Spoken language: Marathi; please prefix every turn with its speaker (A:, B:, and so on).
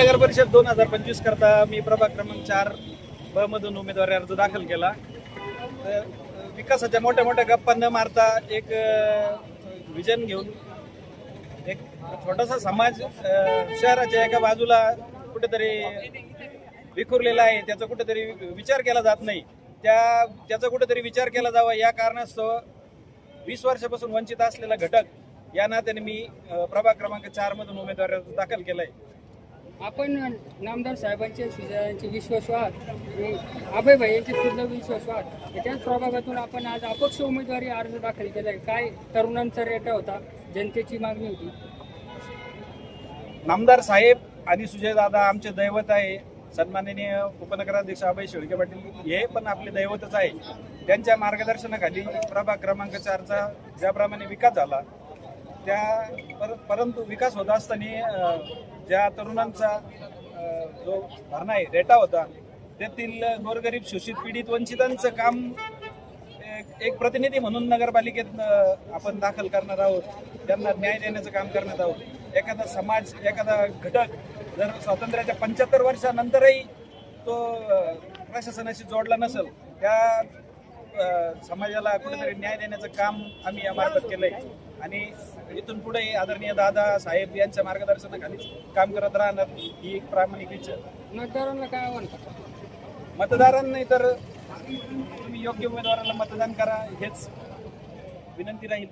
A: नगर परिषद दोन हजार पंचवीस करता मी प्रभाग क्रमांक चार ब मधून उमेदवारी अर्ज दाखल केला. तर विकासाच्या मोठ्या मोठ्या गप्पा न मारता एक विजन घेऊन एक छोटासा समाज शहराच्या एका बाजूला कुठेतरी विखुरलेला आहे. त्याचा कुठेतरी विचार केला जात नाही. त्या त्याचा कुठेतरी विचार केला जावा या कारणास्तव वीस वर्षापासून वंचित असलेला घटक या नात्याने मी प्रभाग क्रमांक चारमधून उमेदवारी दाखल केला आहे
B: आपण नामदार साहेबांचे सुजातांचे विश्वासवाद आहात अभय भाई यांचे सुद्धा विश्वासवाद आहात त्याच प्रभागातून आपण आज अपक्ष उमेदवारी अर्ज दाखल केलाय. काय तरुणांचा रेटा होता? जनतेची मागणी होती.
A: नामदार साहेब आणि सुजय दादा आमचे दैवत आहे. सन्माननीय उपनगराध्यक्ष अभय शेळके पाटील हे पण आपले दैवतच आहे. त्यांच्या मार्गदर्शनाखाली प्रभाग क्रमांक चारचा ज्याप्रमाणे विकास झाला त्या पर परंतु विकास होत असताना ज्या तरुणांचा जो भरणा आहे डेटा होता त्यातील गोरगरीब शोषित पीडित वंचितांचं काम एक- एक प्रतिनिधी म्हणून नगरपालिकेत आपण दाखल करणार आहोत. त्यांना न्याय देण्याचं काम करण्यात आहोत. एखादा समाज एखादा घटक जर स्वातंत्र्याच्या पंच्याहत्तर वर्षानंतरही तो प्रशासनाशी जोडला नसेल त्या समाजाला कुठेतरी न्याय देण्याचं काम आम्ही या मार्फत केलंय. आणि इथून पुढे आदरणीय दादा साहेब यांच्या मार्गदर्शनाखाली काम करत राहणार ही एक प्रामाणिक इच्छा.
B: मतदारांना काय आव्हान करता?
A: मतदारांनी तर तुम्ही योग्य उमेदवाराला मतदान करा हेच विनंती राहील.